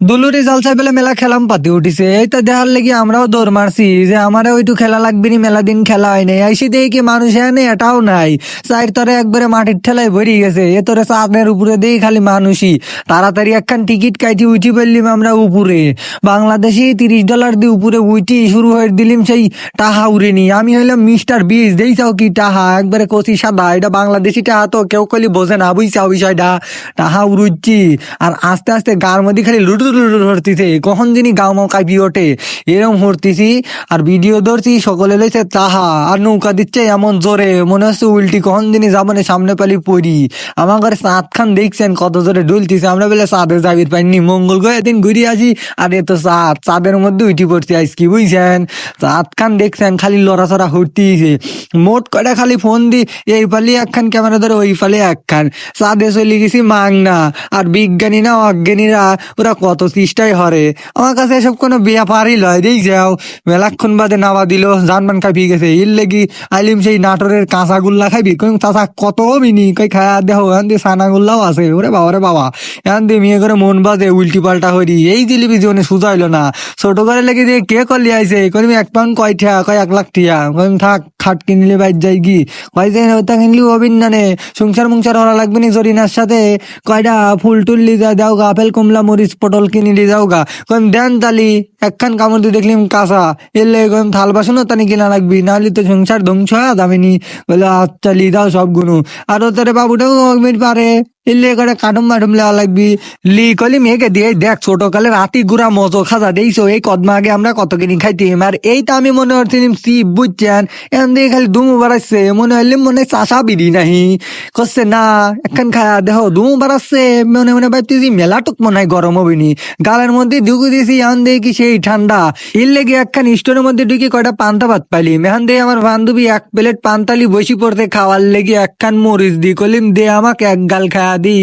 দুলুরি জালসাই পেলে মেলা খেলাম, পাতি উঠিছে। এই তো দেখার লেগে আমরাও দৌড় মারছি, যে আমারও ওইটু খেলা লাগবে নি মেলা দিন খেলা হয় নাই। আইসি দেখি কি মানুষ এনে এটাও নাই। চার তরে একবারে মাটির ঠেলায় ভরি গেছে, এ তোরে চাঁদের উপরে দেই খালি মানুষই। তাড়াতাড়ি একখান টিকিট কাটি উঠি পারলিম আমরা উপরে। বাংলাদেশি তিরিশ ডলার দিয়ে উপরে উঠি, শুরু হয়ে দিলিম সেই টাহা উড়িনি আমি হইলাম মিস্টার বিজ দেইছাও কি টাহা? একবারে কচি সাদা, এটা বাংলাদেশি টাহা তো কেউ কলি বোঝে না, বুঝছাও বিষয়টা? টাহা উড়ুচ্ছি, আর আস্তে আস্তে গার মধ্যে খালি লুটু হরতিছে কখন যিনি গাও মাও কাঁপি ওঠে এরম হরতিছি আর ভিডিও ধরছি সকলে লইছে তাহা আর নৌকা দিচ্ছে এমন জোরে মনে হচ্ছে উল্টি কখন যিনি যাবনে সামনে পালি পড়ি আমার ঘরে চাঁদ খান দেখছেন কত জোরে ডুলতিছে আমরা বলে চাঁদে যাবির পাইনি মঙ্গল গো এদিন ঘুরে আসি আর এ তো চাঁদ চাঁদের মধ্যে উঠি পড়ছি আজ কি বুঝছেন চাঁদ খান দেখছেন খালি লড়াচড়া হরতিছে মোট কয়টা খালি ফোন দি এই পালি একখান ক্যামেরা ধরে ওই পালি একখান চাঁদে চলে গেছি মাংনা আর বিজ্ঞানী না অজ্ঞানীরা ওরা কত চেষ্টাই হরে। আমার কাছে এসব কোনো ব্যাপারই লয়। দেই যাও। মেলাক্ষণ বাদে নামা দিল। জানমান খাবি গেছে। ইর লেগি আইলিম সেই নাটোরের কাঁচা গুল্লা খাবি কই চাচা, কত মিনি? কই, খায়া দেহ, এখান দিয়ে সানা গুল্লাও আছে। ওরে বাবা রে বাবা। এখান দিয়ে মেয়ে করে মন বাজে, উল্টি পাল্টা হরি এই জিলিপি জীবনে সুজা হইল না। ছোট করে লেগে দিয়ে কে করলি আইছে কইমি, এক পাউন্ড কয় ঠিয়া? কয়, এক লাখ ঠিয়া। কইম, থাক। খাট কিনলে বাইর যাই কি কয় ওটা কিনলি হবিন না নে সংসার মুংসার হরা লাগবে নি জরিনার সাথে। কয়টা ফুল টুল লি যা দাও গা, আপেল, কমলা, মরিচ, পটল কিনি লি যাও গা। কইম দেন তালি, একখান কামড় দিয়ে দেখলিম কাঁচা। এলে কইম থাল বাসনও তানি কিনা লাগবি, নাহলে তো সংসার ধ্বংস হয় বলে আচ্ছা লি দাও সব গুনো। আর তোরে বাবুটাও পারে। এলে করে কাটুম মাটুম লেওয়া লাগবি। লি কলি মেয়েকে দিয়ে দেখ ছোট কালে রাতি গুড়া মজো খাজা দেইছো, এই কদমা আগে আমরা কত কিনি খাইতিম। আর এইটা আমি মনে করছিলাম সি বুঝছেন, এখন দিয়ে খালি দুমু বাড়াচ্ছে, মনে হইলে মনে চাষা বিড়ি নাহি। করছে না একখান খায়া দেহ দুমু বাড়াচ্ছে, মনে মনে ভাবতেছি মেলাটুক মনে হয় গরম হবিনি গালের মধ্যে ঢুকে দিয়েছি, এখন দিয়ে কি সেই ঠান্ডা। এর লেগে একখান স্টোরের মধ্যে ঢুকে কয়টা পান্তা ভাত পাইলি এখন দিয়ে আমার বান্ধবী এক প্লেট পান্তালি বসি পড়তে খাওয়ার লেগে একখান মরিচ দি কলিম দে আমাকে এক গাল খায়া দি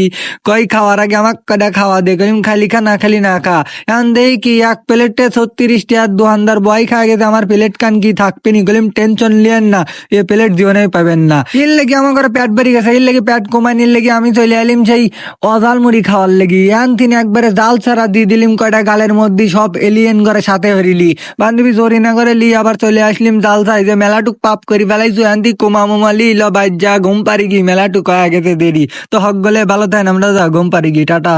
কই খাওয়ার আগে আমাক কটা খাওয়া দে কলিম খালি খা, না খালি না খা। এখন দেই কি, এক প্লেটে ছত্রিশ টাকার দোকানদার বয় খাওয়া গেছে, আমার প্লেট কান কি থাকবে নি? কলিম টেনশন লিয়েন না, এ প্লেট জীবনে পাবেন না। এর লেগে আমার পেট বেরিয়ে গেছে, এর লেগে পেট কমাই নির লেগে আমি চলে এলিম সেই অজাল মুড়ি খাওয়ার লেগে। এখন তিনি একবারে জাল ছাড়া দিয়ে দিলিম কয়টা গালের মধ্যে সব এলিয়েন করে সাথে হরিলি বান্ধবী জোরি না করে লি, আবার চলে আসলিম জাল ছাই যে মেলাটুক পাপ করি বেলাইছু এখন তুই কুমা মুমা লি, ল বাইর যা ঘুম পারি কি, মেলাটুক হয়ে গেছে দেরি। তো হক গলে ভালো থাকেন আমরা যা ঘুম পারি গিয়ে টাটা।